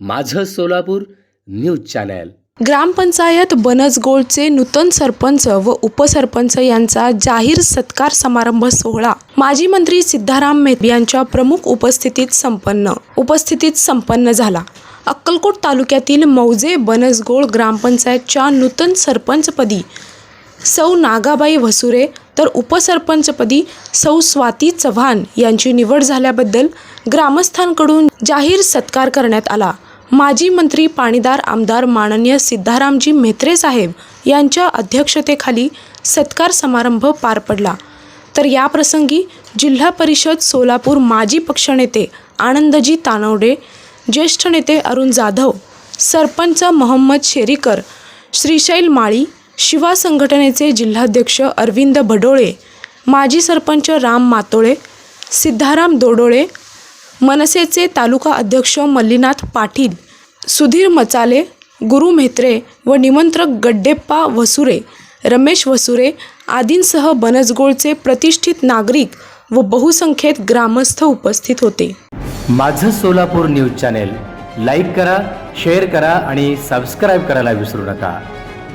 माझं Solapur news channel. ग्रामपंचायत बनसगोळचे नूतन सरपंच व उपसरपंच यांचा जाहीर सत्कार समारंभ सोहळा. माजी मंत्री सिद्धाराम मेहत यांच्या प्रमुख उपस्थितीत संपन्न. उपस्थितीत संपन्न झाला. अक्कलकोट तालुक्यातील मौजे बनसगोळ ग्रामपंचायतच्या नूतन सरपंचपदी सौ नागाबाई वसुरे तर उपसरपंचपदी सौ स्वाती चव्हाण यांची निवड झाल्याबद्दल ग्रामस्थांकडून जाहीर सत्कार करण्यात आला. माजी मंत्री पाणीदार आमदार माननीय सिद्धारामजी म्हेत्रे साहेब यांच्या अध्यक्षतेखाली सत्कार समारंभ पार पडला. तर याप्रसंगी जिल्हा परिषद सोलापूर माजी पक्षनेते आनंदजी तानवडे ज्येष्ठ नेते अरुण जाधव सरपंच मोहम्मद शेरीकर श्रीशैल माळी शिवा संघटनेचे जिल्हाध्यक्ष अरविंद भडोळे माजी सरपंच राम मातोळे सिद्धाराम दोडोळे मनसेचे तालुका अध्यक्ष मल्लीनाथ पाटील सुधीर मचाले गुरु म्हेत्रे व निमंत्रक गड्डेप्पा वसुरे रमेश वसुरे आदींसह बनसगोळचे प्रतिष्ठित नागरिक व बहुसंख्येत ग्रामस्थ उपस्थित होते. माझं सोलापूर न्यूज चॅनेल लाईक करा शेअर करा आणि सबस्क्राईब करायला विसरू नका.